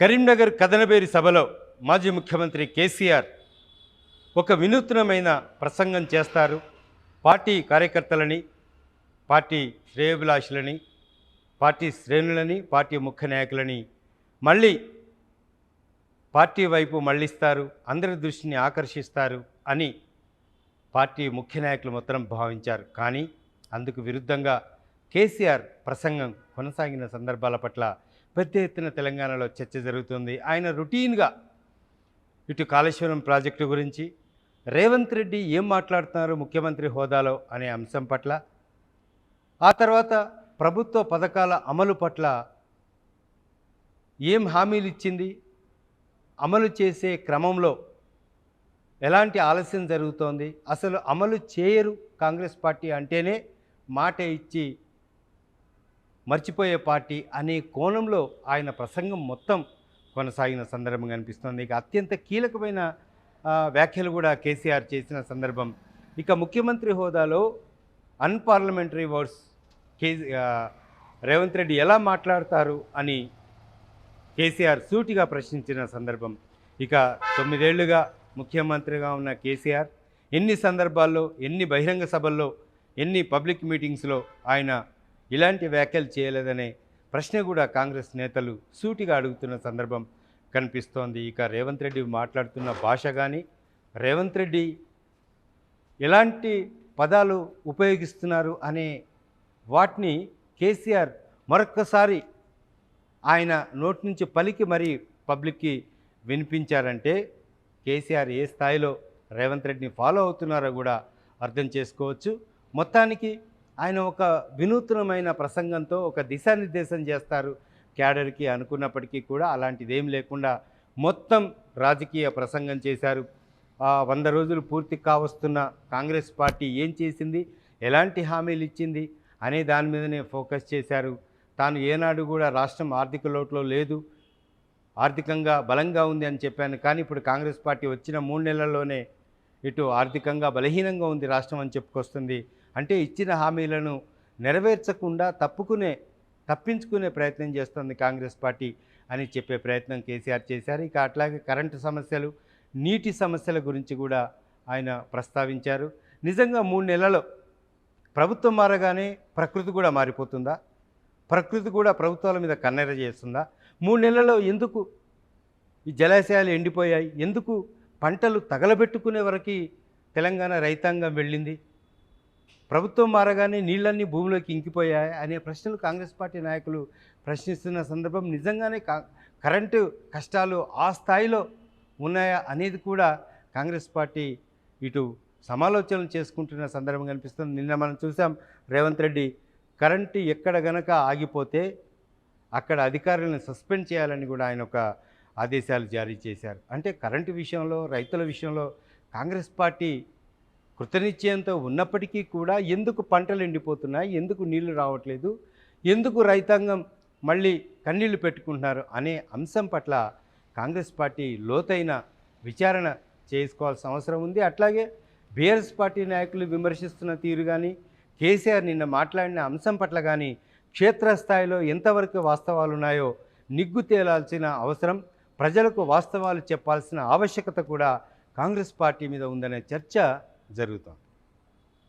కరీంనగర్ కదనబేరి సభలో మాజీ ముఖ్యమంత్రి కేసీఆర్ ఒక వినూత్నమైన ప్రసంగం చేస్తారు. పార్టీ కార్యకర్తలని పార్టీ శ్రేయభిలాషులని పార్టీ శ్రేణులని పార్టీ ముఖ్య నాయకులని మళ్ళీ పార్టీ వైపు మళ్ళిస్తారు. అందరి దృష్టిని ఆకర్షిస్తారు అని పార్టీ ముఖ్య నాయకులు మొత్తం భావించారు. కానీ అందుకు విరుద్ధంగా కేసీఆర్ ప్రసంగం కొనసాగిన సందర్భాల పట్ల పెద్ద ఎత్తున తెలంగాణలో చర్చ జరుగుతుంది. ఆయన రొటీన్గా ఇటు కాళేశ్వరం ప్రాజెక్టు గురించి రేవంత్ రెడ్డి ఏం మాట్లాడుతున్నారు ముఖ్యమంత్రి హోదాలో అనే అంశం పట్ల ఆ తర్వాత ప్రభుత్వ పథకాల అమలు పట్ల ఏం హామీలు ఇచ్చింది అమలు చేసే క్రమంలో ఎలాంటి ఆలస్యం జరుగుతోంది అసలు అమలు చేయరు కాంగ్రెస్ పార్టీ అంటేనే మాట ఇచ్చి మర్చిపోయే పార్టీ అనే కోణంలో ఆయన ప్రసంగం మొత్తం కొనసాగిన సందర్భం కనిపిస్తుంది. ఇక అత్యంత కీలకమైన వ్యాఖ్యలు కూడా కేసీఆర్ చేసిన సందర్భం. ఇక ముఖ్యమంత్రి హోదాలో అన్పార్లమెంటరీ వర్డ్స్ కే రేవంత్ రెడ్డి ఎలా మాట్లాడతారు అని కేసీఆర్ సూటిగా ప్రశ్నించిన సందర్భం. ఇక తొమ్మిదేళ్ళుగా ముఖ్యమంత్రిగా ఉన్న కేసీఆర్ ఎన్ని సందర్భాల్లో ఎన్ని బహిరంగ సభల్లో ఎన్ని పబ్లిక్ మీటింగ్స్లో ఆయన ఇలాంటి వ్యాఖ్యలు చేయలేదనే ప్రశ్న కూడా కాంగ్రెస్ నేతలు సూటిగా అడుగుతున్న సందర్భం కనిపిస్తోంది. ఇక రేవంత్ రెడ్డి మాట్లాడుతున్న భాష కానీ రేవంత్ రెడ్డి ఎలాంటి పదాలు ఉపయోగిస్తున్నారు అనే వాటిని కేసీఆర్ మరొక్కసారి ఆయన నోటి నుంచి పలికి మరీ పబ్లిక్కి వినిపించారంటే కేసీఆర్ ఏ స్థాయిలో రేవంత్ రెడ్డిని ఫాలో అవుతున్నారో కూడా అర్థం చేసుకోవచ్చు. మొత్తానికి ఆయన ఒక వినూత్నమైన ప్రసంగంతో ఒక దిశానిర్దేశం చేస్తారు క్యాడర్కి అనుకున్నప్పటికీ కూడా అలాంటిదేం లేకుండా మొత్తం రాజకీయ ప్రసంగం చేశారు. వంద రోజులు పూర్తి కావస్తున్న కాంగ్రెస్ పార్టీ ఏం చేసింది? ఎలాంటి హామీలు ఇచ్చింది? అనే దాని మీదనే ఫోకస్ చేశారు. తాను ఏనాడు కూడా రాష్ట్రం ఆర్థిక లోటులో లేదు. ఆర్థికంగా బలంగా ఉంది అని చెప్పాను. కానీ ఇప్పుడు కాంగ్రెస్ పార్టీ వచ్చిన మూడు నెలల్లోనే ఇటు ఆర్థికంగా బలహీనంగా ఉంది రాష్ట్రం అని చెప్పుకొస్తుంది. అంటే ఇచ్చిన హామీలను నెరవేర్చకుండా తప్పుకునే తప్పించుకునే ప్రయత్నం చేస్తుంది కాంగ్రెస్ పార్టీ అని చెప్పే ప్రయత్నం కేసీఆర్ చేశారు. ఇక అట్లాగే కరెంటు సమస్యలు నీటి సమస్యల గురించి కూడా ఆయన ప్రస్తావించారు. నిజంగా మూడు నెలల్లో ప్రభుత్వం మారగానే ప్రకృతి కూడా మారిపోతుందా? ప్రకృతి కూడా ప్రభుత్వాల మీద కన్నెర చేస్తుందా? మూడు నెలల్లో ఎందుకు ఈ జలాశయాలు ఎండిపోయాయి? ఎందుకు పంటలు తగలబెట్టుకునే వరకు తెలంగాణ రైతాంగం వెళ్ళింది? ప్రభుత్వం మారగానే నీళ్ళన్నీ భూమిలోకి ఇంకిపోయాయి అనే ప్రశ్నలు కాంగ్రెస్ పార్టీ నాయకులు ప్రశ్నిస్తున్న సందర్భం నిజంగానే కా కరెంటు కష్టాలు ఆ స్థాయిలో ఉన్నాయా అనేది కూడా కాంగ్రెస్ పార్టీ ఇటు సమాలోచనలు చేసుకుంటున్న సందర్భం కనిపిస్తుంది. నిన్న మనం చూసాం రేవంత్ రెడ్డి కరెంటు ఎక్కడ గనక ఆగిపోతే అక్కడ అధికారులను సస్పెండ్ చేయాలని కూడా ఆయన ఒక ఆదేశాలు జారీ చేశారు. అంటే కరెంటు విషయంలో రైతుల విషయంలో కాంగ్రెస్ పార్టీ కృతనిశ్చయంతో ఉన్నప్పటికీ కూడా ఎందుకు పంటలు ఎండిపోతున్నాయి ఎందుకు నీళ్ళు రావట్లేదు ఎందుకు రైతాంగం మళ్ళీ కన్నీళ్ళు పెట్టుకుంటున్నారు అనే అంశం పట్ల కాంగ్రెస్ పార్టీ లోతైన విచారణ చేసుకోవాల్సిన అవసరం ఉంది. అట్లాగే బీఆర్ఎస్ పార్టీ నాయకులు విమర్శిస్తున్న తీరు కానీ కేసీఆర్ నిన్న మాట్లాడిన అంశం పట్ల కానీ క్షేత్రస్థాయిలో ఎంతవరకు వాస్తవాలు ఉన్నాయో నిగ్గు తేలాల్సిన అవసరం ప్రజలకు వాస్తవాలు చెప్పాల్సిన ఆవశ్యకత కూడా కాంగ్రెస్ పార్టీ మీద ఉందనే చర్చ జరుగుతోంది